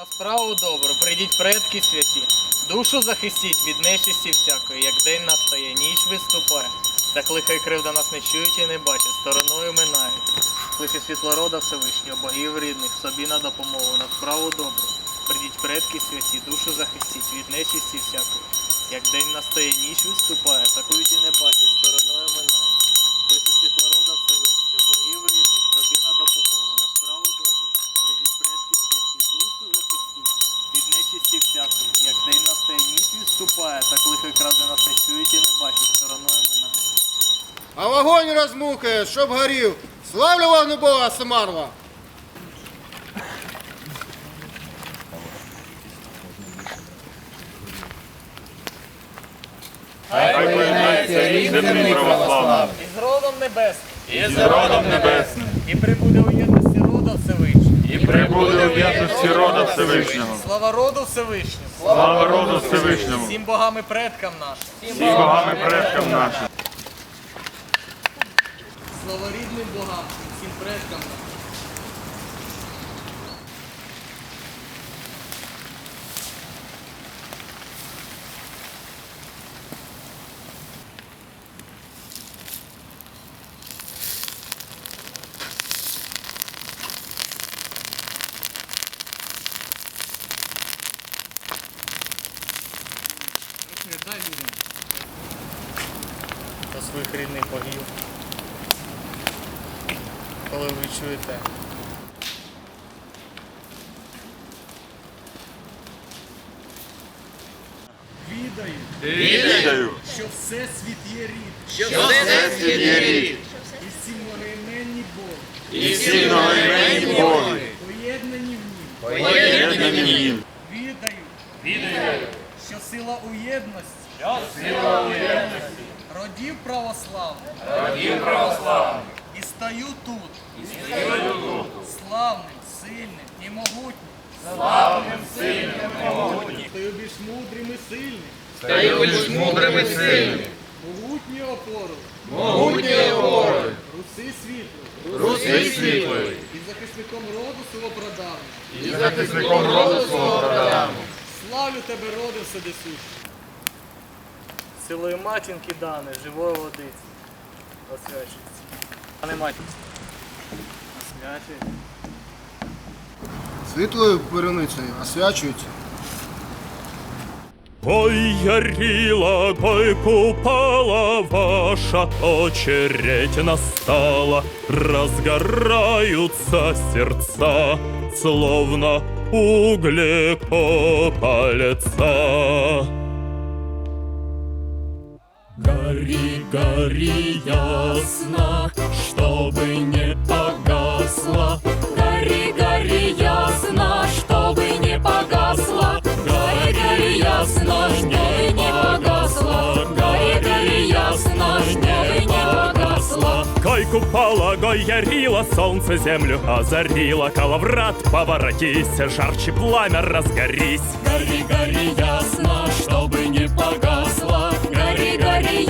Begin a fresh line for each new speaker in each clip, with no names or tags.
На справу добру, прийдіть предки святі, душу захистіть від нечисті всякої, як день настає, ніч виступає, так лиха й кривда нас не чують і не бачать, стороною минають. Лише світлорода Всевишнього, богів рідних, собі на допомогу, на справу добру. Прийдіть предки святі, душу захистіть від нечисті всякої, як день настає, ніч виступає, такують і не бачать, стороною минають. Лише світлорода Всевишнього, богів рідних, собі на допомогу, на справу добру. Прийдіть предки святі, душу захистіть від нечисті всякої, як день настає, ніч відступає, так лихо кравди нас не чують і не бачать, стороною минає.
А вогонь розмухає, щоб горів. Славлю вогнебога Семарва!
Земний православний,
І з родом небесним,
і з родом небесним,
і прибуде у єдності рода Всевишнього.
І прибуде в єдності рода Всевишнього.
Слава роду Всевишньому,
Слава роду Всевишньому,
всім богам і предкам нашим,
Всім богами предкам нашим.
слава рідним богам, всім предкам нашим. До своїх рідних богів. Коли ви чуєте. Відаю,
Відаю,
що всесвіт є рід,
що всесвіт є рід,
і всі многоіменні Боги,
і всі многоіменні Боги,
поєднані в нім.
поєднані в нім.
Відаю, відаю, що сила у єдності, родів православних,
Родів православний,
і стаю тут, і стаю тут, славним, сильним і могутнім,
славним, сильним, могутнім,
стаю більш мудрим і сильним,
стаю більш мудрим і сильним,
могутньою опорою,
могутньою опорою,
руси світлої,
руси світлої,
і захисником роду свого
і захисником роду свого.
Славлю тебе, роди вседесущий. Силою матінки дане, живої водиці. Освячується. Пане матінці. Освячується.
Світлою переницею освячується.
Ой, ярила, ой, купала ваша очередь настала, разгораются сердца, словно угли палеца. Гори, гори ясно, чтобы не погасла. Гори, гори ясно, чтобы не погасла. Гори, гори ясно, чтобы не погасла. Гори, гори ясно, чтобы не погасла. Гой купала, гой ярила, солнце землю озарила. Калаврат, поворотись, жарче пламя разгорись. Гори, гори ясно, чтобы не погасла. Гори, гори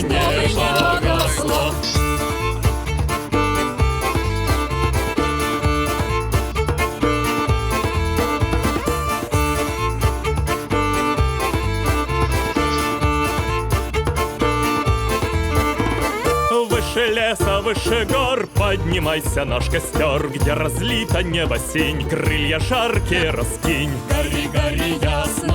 не погасла. Выше леса, выше гор Поднимайся наш костер Где разлито небо синь Крылья жаркие раскинь Гори, гори ясно